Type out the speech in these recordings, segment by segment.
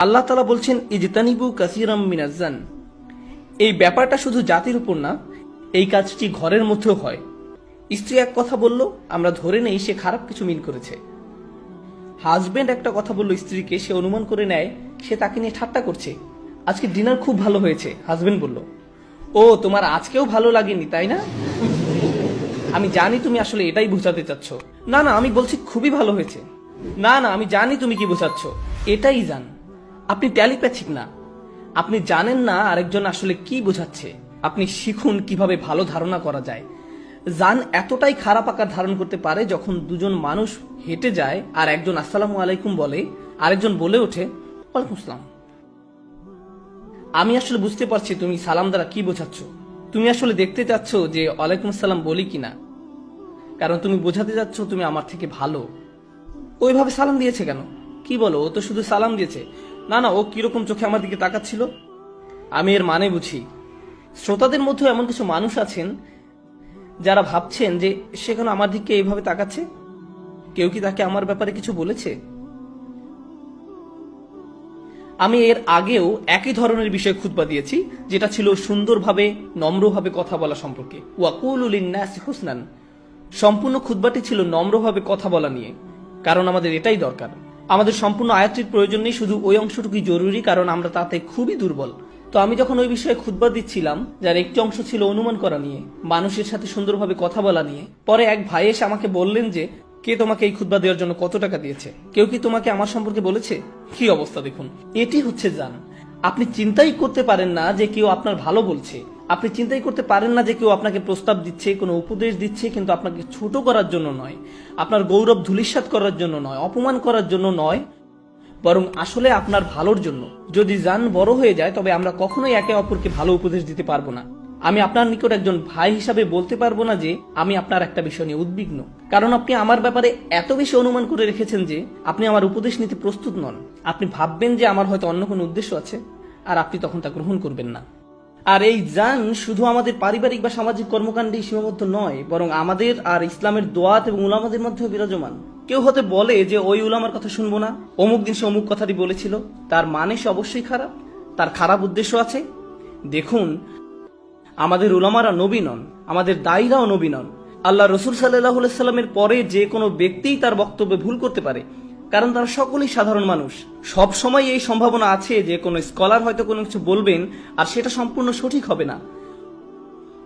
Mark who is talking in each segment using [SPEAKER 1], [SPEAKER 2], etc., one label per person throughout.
[SPEAKER 1] আল্লাহ তালা বলছেন, ইজতানিবু কাসিরাম মিনাজান এই ব্যাপারটা শুধু জাতির উপর না, এই কাজটি ঘরের মধ্যেও হয়। স্ত্রী এক কথা বলল, আমরা ধরে নেই সে খারাপ কিছু মিন করেছে। হাজবেন্ড একটা কথা বলল স্ত্রীকে, সে অনুমান করে নেয়, সে তাকে নিয়ে ঠাট্টা করছে। আজকে ডিনার খুব ভালো হয়েছে, হাজবেন্ড বলল। ও, তোমার আজকেও ভালো লাগেনি, তাই না? আমি জানি তুমি আসলে এটাই বোঝাতে চাচ্ছ। না না, আমি বলছি খুবই ভালো হয়েছে। না না, আমি জানি তুমি কি বোঝাচ্ছ। এটাই জান আপনি ট্যালিপ্যাথিক না। আপনি জানেন না আরেকজন আসলে কি বোঝাচ্ছে। আপনি শিখুন কীভাবে ভালো ধারণা করা যায়। জান এতটাই খারাপ আকার ধারণ করতে পারে যখন দুজন মানুষ হেঁটে যায় আর একজন আসসালামু আলাইকুম বলে, আরেকজন বলে ওঠে, ওয়ালাইকুম আসসালাম। আমি আসলে বুঝতে পারছি তুমি সালাম দ্বারা কি বোঝাচ্ছ। তুমি আসলে দেখতে চাচ্ছ যে ওয়ালাইকুম আসসালাম বলি কিনা। কারণ তুমি বোঝাতে যাচ্ছ তুমি আমার থেকে ভালো। ওইভাবে সালাম দিয়েছে কেন? কি বলো? ও তো শুধু সালাম দিয়েছে। না না, ও কীরকম চোখে আমার দিকে তাকাচ্ছিল? আমি এর মানে বুঝি। শ্রোতাদের মধ্যে এমন কিছু মানুষ আছেন, যারা ভাবছেন যে সে কেন আমার দিকে এইভাবে তাকাচ্ছে? কেউ কি তাকে আমার ব্যাপারে কিছু বলেছে? আমি এর আগেও একই ধরনের বিষয়ে খুতবা দিয়েছি, যেটা ছিল সুন্দরভাবে, নম্রভাবে কথা বলা সম্পর্কে। হুসনান। সম্পূর্ণ খুতবাটি ছিল নম্রভাবে কথা বলা নিয়ে, কারণ আমাদের এটাই দরকার। আমাদের সম্পূর্ণ আয়াত্রির প্রয়োজন নেই, শুধু ওই অংশটুকুই জরুরি, কারণ আমরা তাতে খুবই দুর্বল। তো আমি যখন ওই বিষয়ে খুতবা দিচ্ছিলাম, যার একটি অংশ ছিল অনুমান করা নিয়ে, মানুষের সাথে সুন্দরভাবে কথা বলা নিয়ে, পরে এক ভাই এসে আমাকে বললেন যে, কে তোমাকে এই খুতবা দেওয়ার জন্য কত টাকা দিয়েছে? কেউ কি তোমাকে আমার সম্পর্কে বলেছে? কি অবস্থা দেখুন। এটি হচ্ছে জান। আপনি চিন্তাই করতে পারেন না যে কেউ আপনার ভালো বলছে। আপনি চিন্তাই করতে পারেন না যে কেউ আপনাকে প্রস্তাব দিচ্ছে, কোনো উপদেশ দিচ্ছে, কিন্তু আপনাকে ছোট করার জন্য নয়। আপনার গৌরব ধুলিস্বাত করার জন্য নয়, অপমান করার জন্য নয়, বরং আসলে আপনার ভালোর জন্য। যদি জান বড় হয়ে যায়, তবে আমরা কখনোই একে অপরকে ভালো উপদেশ দিতে পারব না। আমি আপনার নিকট একজন ভাই হিসাবে বলতে পারব না যে, আমি আপনার একটা বিষয় নিয়ে উদ্বিগ্ন। কারণ আপনি আমার ব্যাপারে এত বেশি অনুমান করে রেখেছেন যে, আপনি আমার উপদেশ নিতে প্রস্তুত নন। আপনি ভাববেন যে আমার হয়তো অন্য কোনো উদ্দেশ্য আছে, আর আপনি তখন তা গ্রহণ করবেন না। আর এই জান শুধু আমাদের পারিবারিক বা সামাজিক কর্মকাণ্ডেই সীমাবদ্ধ নয়, বরং আমাদের আর ইসলামের দোয়াত এবং উলামাদের মধ্যেও বিরাজমান। কেউ হতে বলে যে, ওই উলামার কথা শুনব না। অমুক দিন সে অমুক কথাটি বলেছিল। তার মানে সে অবশ্যই খারাপ। তার খারাপ উদ্দেশ্য আছে। দেখুন, আমাদের উলামারা নবী নন, আমাদের দায়ীরাও নবী নন। আল্লাহ রসুল সাল্লাহ সাল্লামের পরে যে কোনো ব্যক্তিই তার বক্তব্যে ভুল করতে পারে। কারণ তারা সকলেই সাধারণ মানুষ। সব সময় এই সম্ভাবনা আছে যে কোনো স্কলার হয়তো কোনো কিছু বলবেন আর সেটা সম্পূর্ণ সঠিক হবে না।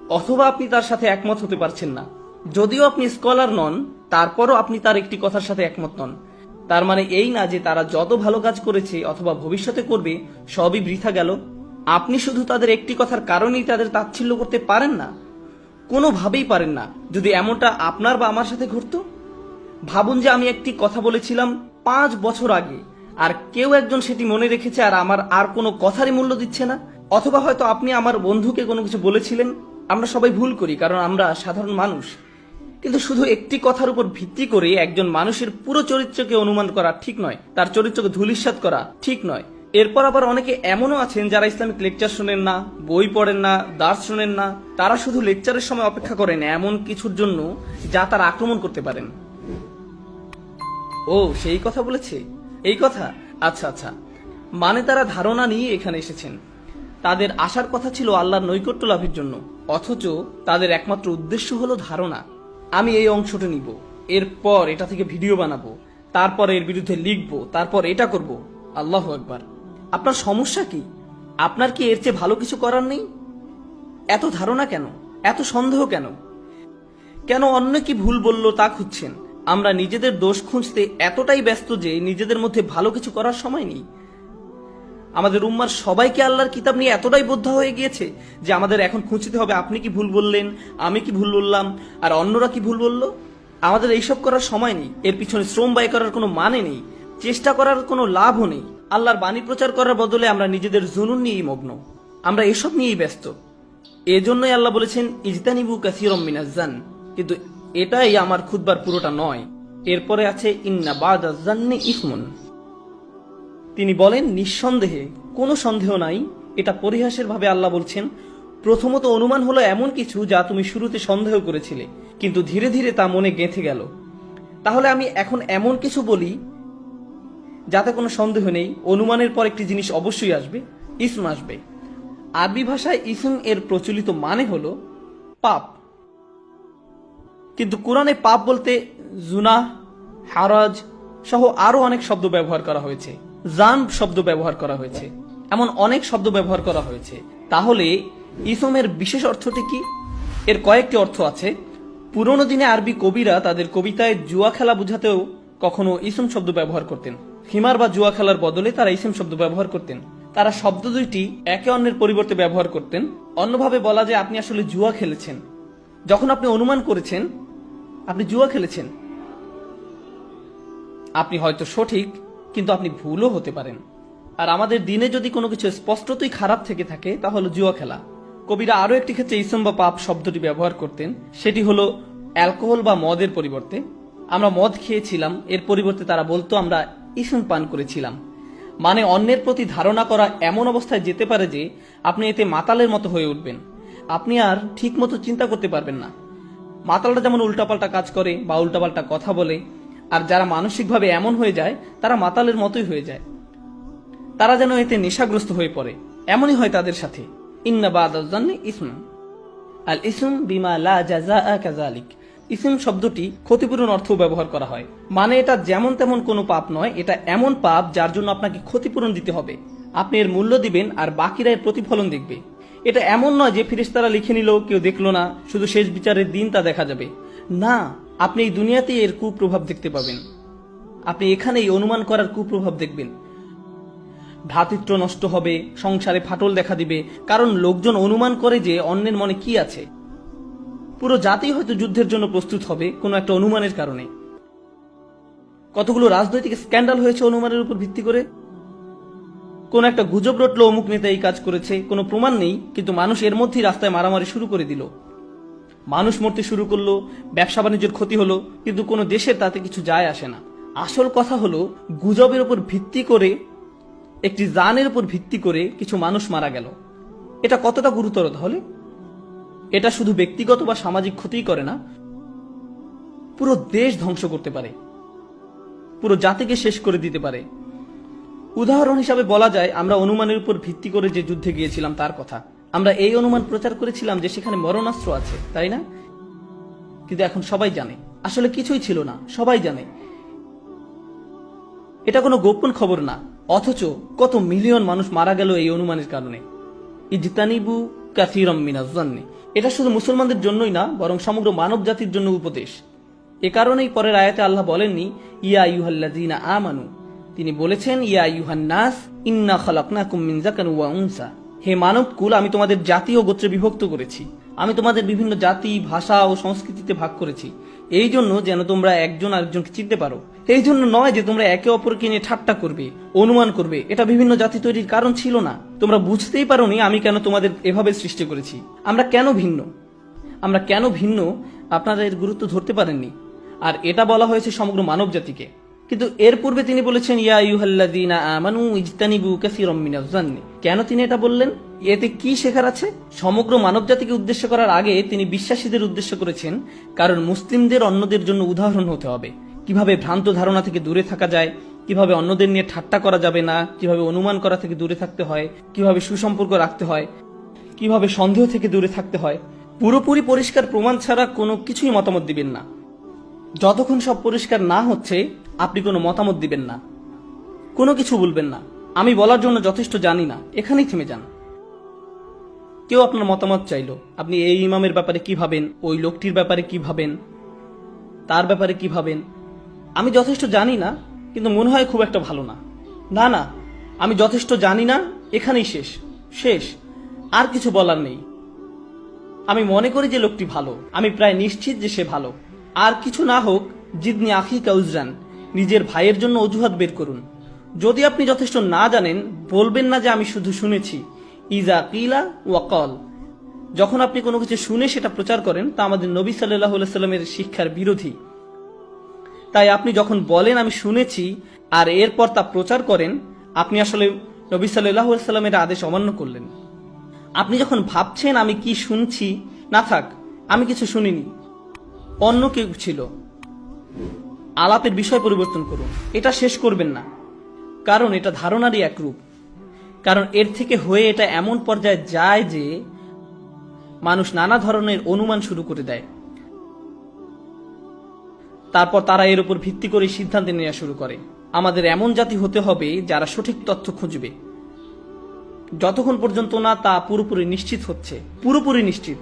[SPEAKER 1] অথবা আপনি তার সাথে একমত হতে পারছেন না। যদিও আপনি স্কলার নন, তারপরও আপনি তার একটি কথার সাথে একমত নন। তার মানে এই না যে তারা যত ভালো কাজ করেছে অথবা ভবিষ্যতে করবে, সবই বৃথা গেল। আপনি শুধু তাদের একটি কথার কারণেই তাদের তাচ্ছিল্য করতে পারেন না। কোনোভাবেই পারেন না। যদি এমনটা আপনার বা আমার সাথে ঘটতো? ভাবুন যে আমি একটি কথা বলেছিলাম পাঁচ বছর আগে। আর কেউ একজন সেটি মনে রেখেছে আর আমার আর কোনো কথারই মূল্য দিচ্ছে না। অথবা হয়তো আপনি আমার বন্ধুকে কোনো কিছু বলেছিলেন। আমরা সবাই ভুল করি, কারণ আমরা সাধারণ মানুষ। কিন্তু শুধু একটি কথার উপর ভিত্তি করে একজন মানুষের পুরো চরিত্রকে অনুমান করা ঠিক নয়, তার চরিত্রকে ধূলিসাৎ করা ঠিক নয়। এরপর আবার অনেকে এমনও আছেন যারা ইসলামিক লেকচার শোনেন না, বই পড়েন না দাস শোনেন না। তারা শুধু লেকচারের সময় অপেক্ষা করেন এমন কিছুর জন্য যা তারা আক্রমণ করতে পারেন। ও, সেই কথা বলেছে? এই কথা? আচ্ছা আচ্ছা। মানে তারা ধারণা নিয়ে এখানে এসেছেন। তাদের আসার কথা ছিল আল্লাহর নৈকট্য লাভের জন্য। অথচ তাদের একমাত্র উদ্দেশ্য হলো ধারণা। আমি এই অংশটা নিব। এরপর এটা থেকে ভিডিও বানাবো। তারপর এর বিরুদ্ধে লিখব। তারপর এটা করব। আল্লাহ একবার আপনার সমস্যা কি? আপনার কি এর চেয়ে ভালো কিছু করার নেই? এত ধারণা কেন? এত সন্দেহ কেন? কেন অন্য কি ভুল বলল তা খুঁজছেন? আমরা নিজেদের দোষ খুঁজতে এতটাই ব্যস্ত যে নিজেদের মধ্যে ভালো কিছু করার সময় নেই। আমাদের উম্মার সবাইকে আল্লাহর কিতাব নিয়ে এতটাই বোদ্ধ হয়ে গিয়েছে যে আমাদের এখন খুঁজতে হবে, আপনি কি ভুল বললেন, আমি কি ভুল বললাম, আর অন্যরা কি ভুল বলল? আমাদের এইসব করার সময় নেই। এর পিছনে শ্রম ব্যয় করার কোনো মানে নেই, চেষ্টা করার কোনো লাভও নেই। আল্লাহর বাণী প্রচার করার বদলে আমরা নিজেদের জুনুন নিয়েই মগ্ন। আমরা এসব নিয়েই ব্যস্ত। এজন্যই আল্লাহ বলেছেন, ইজতানিবু কাসিরম মিনাজান কিন্তু এটাই আমার খুদবার পুরোটা নয়। এরপরে আছে, ইন্না বাদ জান্নে ইসমুন। তিনি বলেন, নিঃসন্দেহে, কোনো সন্দেহ নাই। এটা পরিহাসের ভাবে আল্লাহ বলছেন, প্রথমত অনুমান হলো এমন কিছু যা তুমি শুরুতে সন্দেহ করেছিলে, কিন্তু ধীরে ধীরে তা মনে গেঁথে গেল। তাহলে আমি এখন এমন কিছু বলি যাতে কোনো সন্দেহ নেই। অনুমানের পর একটি জিনিস অবশ্যই আসবে, ইসম আসবে। আরবি ভাষায় ইসম এর প্রচলিত মানে হলো পাপ। কিন্তু কোরআনে পাপ বলতে জুনা হারাজ সহ আরও অনেক শব্দ ব্যবহার করা হয়েছে। জান শব্দ ব্যবহার করা হয়েছে। এমন অনেক শব্দ ব্যবহার করা হয়েছে। তাহলে ইসমের বিশেষ অর্থটি কি? এর কয়েকটি অর্থ আছে। পুরনো দিনে আরবি কবিরা তাদের কবিতায় জুয়া খেলা বুঝাতেও কখনো ইসম শব্দ ব্যবহার করতেন। হিমার বা জুয়া খেলার বদলে তারা ইসম শব্দ ব্যবহার করতেন। তারা শব্দ দুইটি একে অন্যের পরিবর্তে ব্যবহার করতেন। অন্যভাবে বলা যায় আপনি আসলে জুয়া খেলেছেন। যখন আপনি অনুমান করেছেন আপনি জুয়া খেলেছেন। আপনি হয়তো সঠিক, কিন্তু আপনি ভুলও হতে পারেন। আর আমাদের দিনে যদি কোনো কিছু স্পষ্টতই খারাপ থেকে থাকে তাহলে জুয়া খেলা। কবিরা আরও একটি ক্ষেত্রে ইসম বা পাপ শব্দটি ব্যবহার করতেন। সেটি হলো অ্যালকোহল বা মদের পরিবর্তে। আমরা মদ খেয়েছিলাম, এর পরিবর্তে তারা বলতো আমরা ইসম পান করেছিলাম। মানে অন্যের প্রতি ধারণা করা এমন অবস্থায় যেতে পারে যে আপনি এতে মাতালের মতো হয়ে উঠবেন। আপনি আর ঠিক মতো চিন্তা করতে পারবেন না। মাতালটা যেমন উল্টাপাল্টা কাজ করে বা উল্টাপাল্টা কথা বলে, আর যারা মানসিকভাবে এমন হয়ে যায়, তারা মাতালের মতোই হয়ে যায়। তারা যেন এতে নেশাগ্রস্ত হয়ে পড়ে, এমনই হয় তাদের সাথে। ইন্না বাদাজ্জান্নি ইসম। আল ইসম বিমা লা জাজা কাজালিক ইসম শব্দটি ক্ষতিপূরণ অর্থ ব্যবহার করা হয়। মানে এটা যেমন তেমন কোনো পাপ নয়, এটা এমন পাপ যার জন্য আপনাকে ক্ষতিপূরণ দিতে হবে। আপনি এর মূল্য দিবেন আর বাকিরা এর প্রতিফলন দেখবে। এটা এমন নয় যে ফিরিস্তারা লিখে নিল, কেউ দেখল না, শুধু শেষ বিচারের দিন তা দেখা যাবে। না, আপনি এই দুনিয়াতেই এর কুপ্রভাব দেখতে পাবেন। আপনি এখানেই অনুমান করার কুপ্রভাব দেখবেন। ভ্রাতৃত্ব নষ্ট হবে, সংসারে ফাটল দেখা দিবে, কারণ লোকজন অনুমান করে যে অন্যের মনে কি আছে। পুরো জাতি হয়তো যুদ্ধের জন্য প্রস্তুত হবে, কোনো একটা অনুমানের কারণে। কতগুলো রাজনৈতিক স্ক্যান্ডাল হয়েছে অনুমানের উপর ভিত্তি করে? কোন একটা গুজব রটলো, অমুক নেতা এই কাজ করেছে। কোনো প্রমাণ নেই, কিন্তু মানুষ এর মধ্যেই রাস্তায় মারামারি শুরু করে দিল। মানুষ মরতে শুরু করল, ব্যবসা বাণিজ্যের ক্ষতি হলো, কিন্তু কোনো দেশের তাতে কিছু যায় আসে না। আসল কথা হলো, গুজবের উপর ভিত্তি করে, একটি জানের উপর ভিত্তি করে কিছু মানুষ মারা গেল। এটা কতটা গুরুতর তাহলে? এটা শুধু ব্যক্তিগত বা সামাজিক ক্ষতিই করে না, পুরো দেশ ধ্বংস করতে পারে। পুরো জাতিকে শেষ করে দিতে পারে। উদাহরণ হিসাবে বলা যায়, আমরা অনুমানের উপর ভিত্তি করে যে যুদ্ধে গিয়েছিলাম তার কথা। আমরা এই অনুমান প্রচার করেছিলাম যে সেখানে মরণাস্ত্র আছে, তাই না? কিন্তু এখন সবাই জানে। আসলে কিছুই ছিল না, সবাই জানে। এটা কোনো গোপন খবর না, অথচ কত মিলিয়ন মানুষ মারা গেল এই অনুমানের কারণে। ইজতানিবু কাসিরম মিনাজ্জান্নি এটা শুধু মুসলমানদের জন্যই না, বরং সমগ্র মানব জাতির জন্য উপদেশ। এ কারণেই পরের আয়াতে আল্লাহ বলেননি, ইয়া ইউহাল্লাযিনা আমানু তিনি বলেছেন, ইয়া ইউহান নাস ইন্না খালাকনাকুম মিন উনসা। হে মানব কুল আমি তোমাদের জাতি ও গোত্রে বিভক্ত করেছি। আমি তোমাদের বিভিন্ন জাতি, ভাষা ও সংস্কৃতিতে ভাগ করেছি। এই জন্য যেন তোমরা একজন আরেকজনকে চিনতে পারো। এই জন্য নয় যে তোমরা একে অপরকে নিয়ে ঠাট্টা করবে, অনুমান করবে। এটা বিভিন্ন জাতি তৈরির কারণ ছিল না। তোমরা বুঝতেই পারোনি আমি কেন তোমাদের এভাবে সৃষ্টি করেছি। আমরা কেন ভিন্ন? আমরা কেন ভিন্ন? আপনারা এর গুরুত্ব ধরতে পারেননি। আর এটা বলা হয়েছে সমগ্র মানব জাতিকে কিন্তু এর পূর্বে তিনি বলেছেন, ইয়া ইউহাল্লাযীনা আমানু ইজতানিবু কাসীরাম মিনাজ জান্নি কেন তিনি এটা বললেন? এতে কি শেখার আছে? সমগ্র মানব জাতিকে উদ্দেশ্য করার আগে তিনি বিশ্বাসীদের উদ্দেশ্য করেছেন, কারণ মুসলিমদের অন্যদের জন্য উদাহরণ হতে হবে। কীভাবে ভ্রান্ত ধারণা থেকে দূরে থাকা যায়? কীভাবে অন্যদের নিয়ে ঠাট্টা করা যাবে না? কীভাবে অনুমান করা থেকে দূরে থাকতে হয়? কীভাবে সুসম্পর্ক রাখতে হয়? কীভাবে সন্দেহ থেকে দূরে থাকতে হয়? পুরোপুরি পরিষ্কার প্রমাণ ছাড়া কোনো কিছুই মতামত দিবেন না। যতক্ষণ সব পরিষ্কার না হচ্ছে, আপনি কোনো মতামত দিবেন না। কোনো কিছু বলবেন না। আমি বলার জন্য যথেষ্ট জানি না। এখানেই থেমে যান। কেউ আপনার মতামত চাইলো। আপনি এই ইমামের ব্যাপারে কি ভাবেন? ওই লোকটির ব্যাপারে কি ভাবেন? তার ব্যাপারে কি ভাবেন? আমি যথেষ্ট জানি না, কিন্তু মনে হয় খুব একটা ভালো না। না না, আমি যথেষ্ট জানি না, এখানেই শেষ। শেষ। আর কিছু বলার নেই। আমি মনে করি যে লোকটি ভালো। আমি প্রায় নিশ্চিত যে সে ভালো। আর কিছু না হোক, জিদনি আখি কাউজরান নিজের ভাইয়ের জন্য অজুহাত বের করুন। যদি আপনি যথেষ্ট না জানেন, বলবেন না যে আমি শুধু শুনেছি, ইজা কিলা ওয়াকল যখন আপনি কোনো কিছু শুনে সেটা প্রচার করেন, তা আমাদের নবী সাল্লাহ সাল্লামের শিক্ষার বিরোধী। তাই আপনি যখন বলেন, আমি শুনেছি, আর এরপর তা প্রচার করেন, আপনি আসলে নবী সাল্লাহ সাল্লামের আদেশ অমান্য করলেন। আপনি যখন ভাবছেন, আমি কি শুনছি? না থাক, আমি কিছু শুনিনি। অন্য কেউ ছিল। আলাপের বিষয় পরিবর্তন করুন। এটা শেষ করবেন না। কারণ এটা ধারণারই এক রূপ। কারণ এর থেকে হয়ে এটা এমন পর্যায়ে যায় যে মানুষ নানা ধরনের অনুমান শুরু করে দেয়। তারপর তারা এর উপর ভিত্তি করে সিদ্ধান্ত নেওয়া শুরু করে। আমাদের এমন জাতি হতে হবে যারা সঠিক তথ্য খুঁজবে। যতক্ষণ পর্যন্ত না তা পুরোপুরি নিশ্চিত হচ্ছে। পুরোপুরি নিশ্চিত।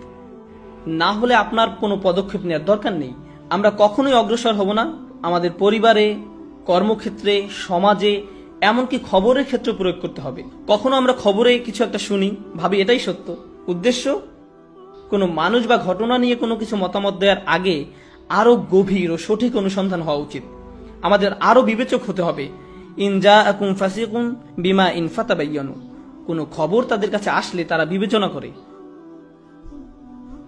[SPEAKER 1] না হলে আপনার কোনো পদক্ষেপ নেওয়ার দরকার নেই। আমরা কখনোই অগ্রসর হব না। আমাদের পরিবারে, কর্মক্ষেত্রে, সমাজে এমনকি খবরের ক্ষেত্রে প্রয়োগ করতে হবে। কখনো আমরা খবরে কিছু একটা শুনি, ভাবি এটাই সত্য। উদ্দেশ্য? কোনো মানুষ বা ঘটনা নিয়ে কোনো কিছু মতামত দেওয়ার আগে আরও গভীর ও সঠিক অনুসন্ধান হওয়া উচিত। আমাদের আরও বিবেচক হতে হবে। ইনজা আকুম ফাসিকুম বিমা ইনফাতাবাইয়ানু কোনো খবর তাদের কাছে আসলে তারা বিবেচনা করে।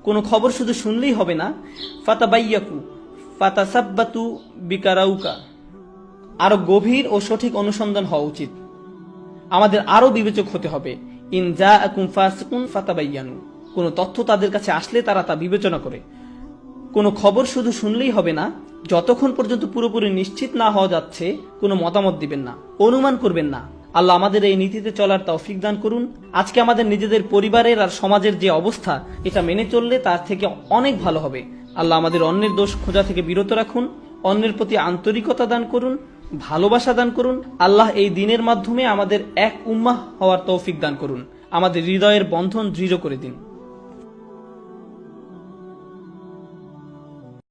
[SPEAKER 1] কোনো খবর শুধু শুনলেই হবে না। ফাতাবাইয়াকু, ফাতাসাব্বাতু বিকারাউকা। আরও গভীর ও সঠিক অনুসন্ধান হওয়া উচিত। আমাদের আরও বিবেচক হতে হবে। ইন যা ফাসিকুন ফাতাবাইয়ানু। কোনো তথ্য তাদের কাছে আসলে তারা তা বিবেচনা করে। কোনো খবর শুধু শুনলেই হবে না, যতক্ষণ পর্যন্ত পুরোপুরি নিশ্চিত না হওয়া যাচ্ছে, কোনো মতামত দিবেন না, অনুমান করবেন না। আল্লাহ আমাদের এই নীতিতে চলার তৌফিক দান করুন। আজকে আমাদের নিজেদের পরিবারের আর সমাজের যে অবস্থা, এটা মেনে চললে তার থেকে অনেক ভালো হবে। আল্লাহ আমাদের অন্যের দোষ খোঁজা থেকে বিরত রাখুন, অন্যের প্রতি আন্তরিকতা দান করুন, ভালোবাসা দান করুন। আল্লাহ এই দিনের মাধ্যমে আমাদের এক উম্মাহ হওয়ার তৌফিক দান করুন। আমাদের হৃদয়ের বন্ধন দৃঢ় করে দিন।